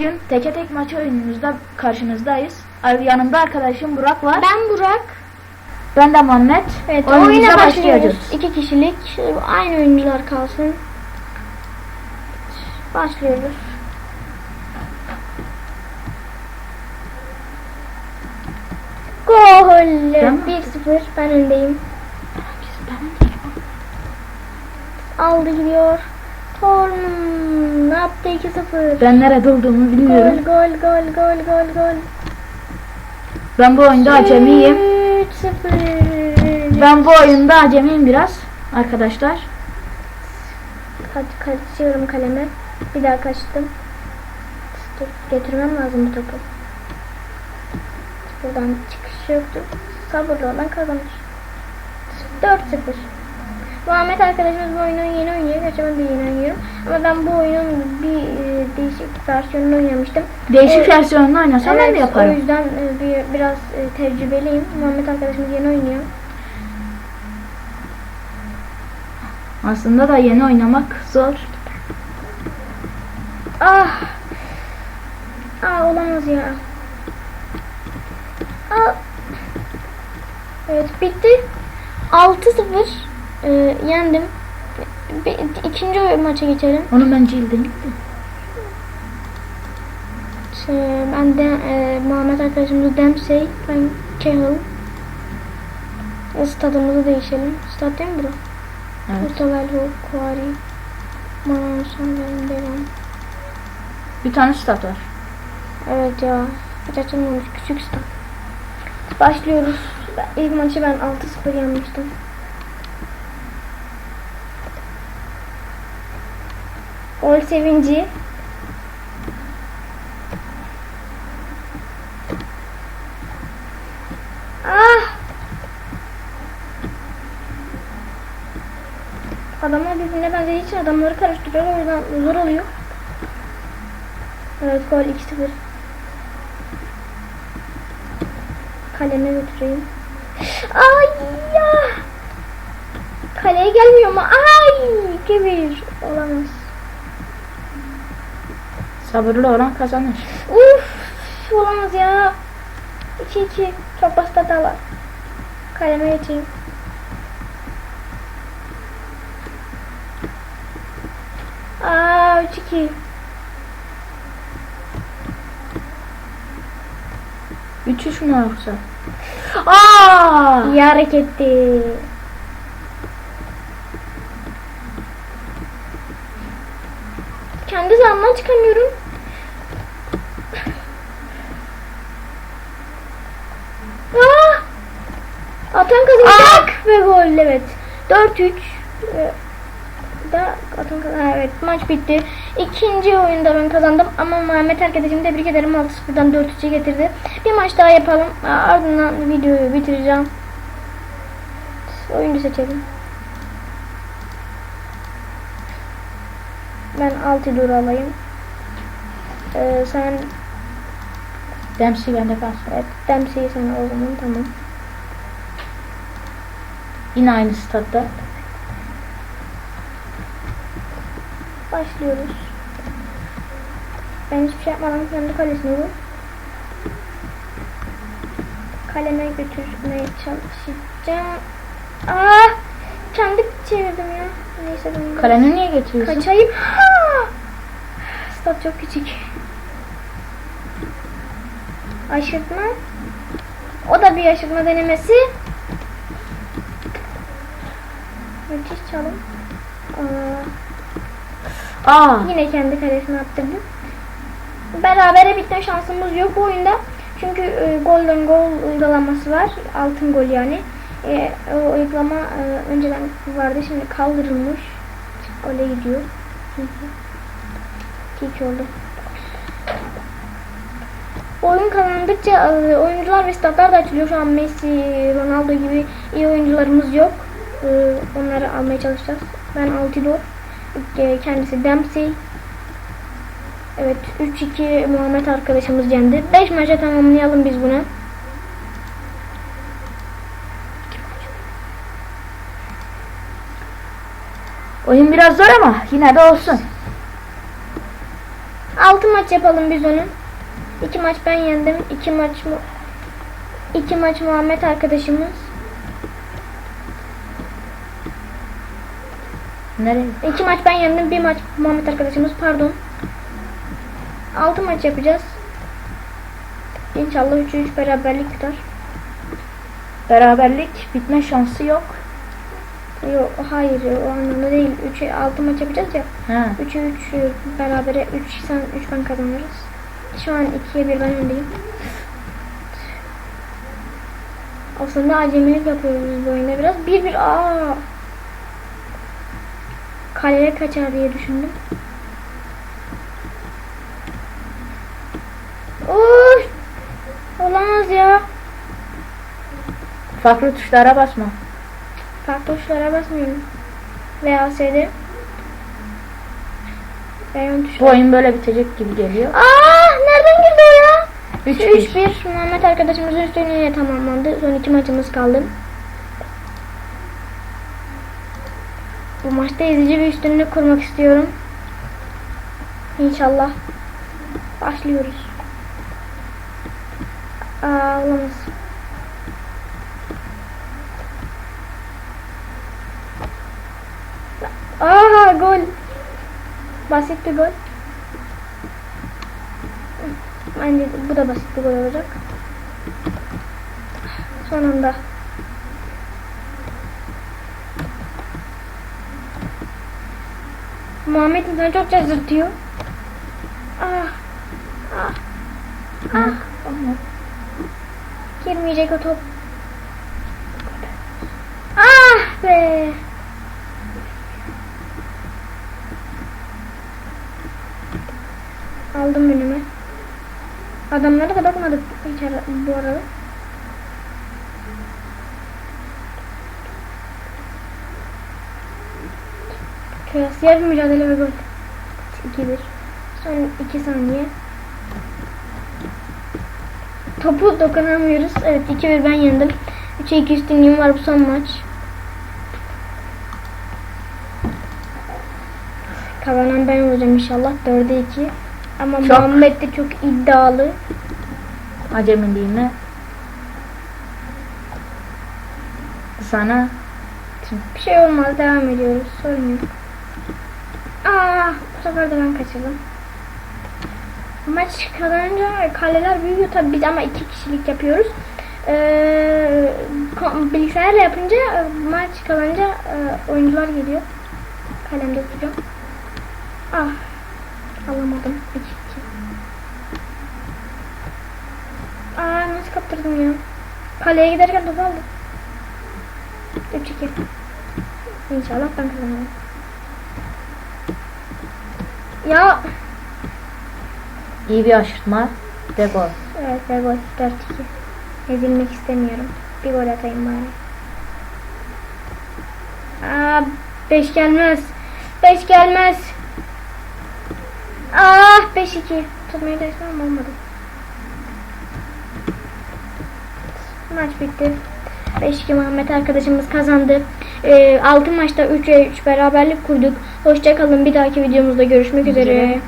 Bugün teke tek maç oyunumuzda karşınızdayız. Ar- Yanımda arkadaşım Burak var. Ben Burak. Ben de Muhammed. Evet, Oyunumuza oyuna başlıyoruz. İki kişilik. Aynı oyuncular kalsın. Başlıyoruz. Gol! Ben mi? 1-0. Ben öndeyim. Aldı gidiyor. Torun ne yaptı 2-0. Ben nerede olduğumu bilmiyorum. Gol gol gol gol gol gol. Ben bu oyunda acemiyim. 3-0. Ben bu oyunda acemiyim biraz arkadaşlar. Hadi kaçıyorum kaleme. Bir daha kaçtım. Getirmem lazım bu topu. Buradan çıkış yoktu. Sabırlı olan kazanır. 4-0. Muhammed arkadaşımız bu oyunu yeni oynuyor. Ben de yeni oynuyorum. Ama ben bu oyunun bir e, değişik versiyonunu oynamıştım. Değişik Evet. versiyonunu oynasam ben de Evet, O yaparım. yüzden e, bir, biraz e, tecrübeliyim. Muhammed arkadaşımız yeni oynuyor. Aslında da yeni oynamak zor. Ah. Aa olamaz ya. Aa. Evet bitti. 6-0 ee, yendim. Bir, ikinci maça geçelim. Onu ben cildim gitti. Şey, ben de e, Muhammed arkadaşımız Dempsey, ben Cahill. E, Stadımızı değişelim. Stad değil mi bura? Evet. Portogallo, Kuari, Manson, Devam. Bir tane stat var. Evet ya. Hiç açılmamış küçük stat. Başlıyoruz. İlk maçı ben 6-0 yenmiştim. Gol sevinci. Ah! Adamlar birbirine benzediği için adamları karıştırıyor. O yüzden zor oluyor. Evet gol 2-0. Kaleme götüreyim. Ay ya. Kaleye gelmiyor mu? Ay kibir. Olamaz. Sabırlı olan kazanır. Uf olamaz ya. 2-2. Çok basit hatalar. Kaleme geçeyim. Aa 3-2. Üç üç mü yoksa? Aa! İyi hareketti. Kendi zamandan çıkamıyorum. Ah! Atan kazanacak ve gol evet. 4-3 Ee, da atan kazan evet maç bitti. İkinci oyunda ben kazandım ama Muhammed arkadaşım tebrik ederim 6-0'dan 4-3'e getirdi. Bir maç daha yapalım. Ardından videoyu bitireceğim. Oyuncu seçelim. Ben Altidor alayım. Ee, sen Dempsey bende kalsın. evet, Dempsey'i sen al o zaman tamam. Yine aynı statta. Başlıyoruz. Ben hiçbir şey yapmadan kendi kalesine vur. Kaleme götürmeye çalışacağım. Aa! Kendi çevirdim ya. Neyse ben Kaleni niye getiriyorsun? Kaçayım. Stat çok küçük. Aşırtma. O da bir aşırtma denemesi. Müthiş çalım. Aa, Aa! yine kendi kalesine attırdım. Berabere bitme şansımız yok bu oyunda. Çünkü e, golden gol uygulaması var. Altın gol yani. E, o uygulama e, önceden vardı şimdi kaldırılmış. Gole gidiyor. 2 oldu. Oyun kazandıkça e, oyuncular ve statlar da açılıyor. Şu an Messi, Ronaldo gibi iyi oyuncularımız yok. E, Onları almaya çalışacağız. Ben Altidor. E, Kendisi Dempsey. Evet 3-2 Muhammed arkadaşımız yendi. 5 maça tamamlayalım biz bunu. Oyun biraz zor ama yine de olsun. 6 maç yapalım biz onu. 2 maç ben yendim. 2 maç mı? 2 maç Muhammed arkadaşımız. Nereye? 2 maç ben yendim. 1 maç Muhammed arkadaşımız. Pardon. 6 maç yapacağız. İnşallah 3'ü 3 beraberlik tutar. Beraberlik bitme şansı yok. Yok hayır o anlamda değil. 3'e 6 maç yapacağız ya. Ha. 3'ü 3 berabere 3 sen 3 ben kazanırız. Şu an 2'ye 1 ben öndeyim. Aslında acemilik yapıyoruz biz bu oyunda biraz. 1 1 aa. Kaleye kaçar diye düşündüm. Of! Olamaz ya. Farklı tuşlara basma. Farklı tuşlara basmıyorum. Beyon tuşu. Bu oyun böyle bitecek gibi geliyor. Aa, nereden girdi o ya? 3-1. 3-1 Muhammed arkadaşımızın üstünlüğüyle tamamlandı. Son iki maçımız kaldı. Bu maçta ezici bir üstünlük kurmak istiyorum. İnşallah. Başlıyoruz. Aa, olamaz. Aa, gol. Basit bir gol. Bence bu da basit bir gol olacak. Son Muhammed insan çok şaşırtıyor. Ah. Ah. Ah. Girmeyecek o top. Ah be. Aldım önüme. Adamlara da bakmadık bu arada. Kıyasıya bir mücadele ve gol. 2-1. Son 2 saniye. Topu dokunamıyoruz. Evet 2-1 ben yendim. 3'e 2 üstünlüğüm var bu son maç. Kazanan ben olacağım inşallah. 4'e 2. Ama Çok. Muhammed de çok iddialı. Acemiliğine sana Bir şey olmaz devam ediyoruz. Sorun yok. Aa, bu sefer de ben kaçırdım. Maç kazanınca kaleler büyüyor tabii biz ama iki kişilik yapıyoruz. Ee, bilgisayarla yapınca e, maç kazanınca e, oyuncular geliyor. Kalemde tutacağım. Ah alamadım. 2-2. Aa nasıl kaptırdım ya? Kaleye giderken topu aldım. 3-2. İnşallah ben kazanırım. Ya iyi bir aşırtma ve gol. evet ve gol 4-2. Ezilmek istemiyorum. Bir gol atayım bari. Aa 5 gelmez. 5 gelmez. Ah 5-2. Tutmayı da istemem olmadı. Maç bitti. 5-2 Muhammed arkadaşımız kazandı. Ee, 6 maçta 3'e 3 beraberlik kurduk. Hoşçakalın. Bir dahaki videomuzda görüşmek üzere. Üzere.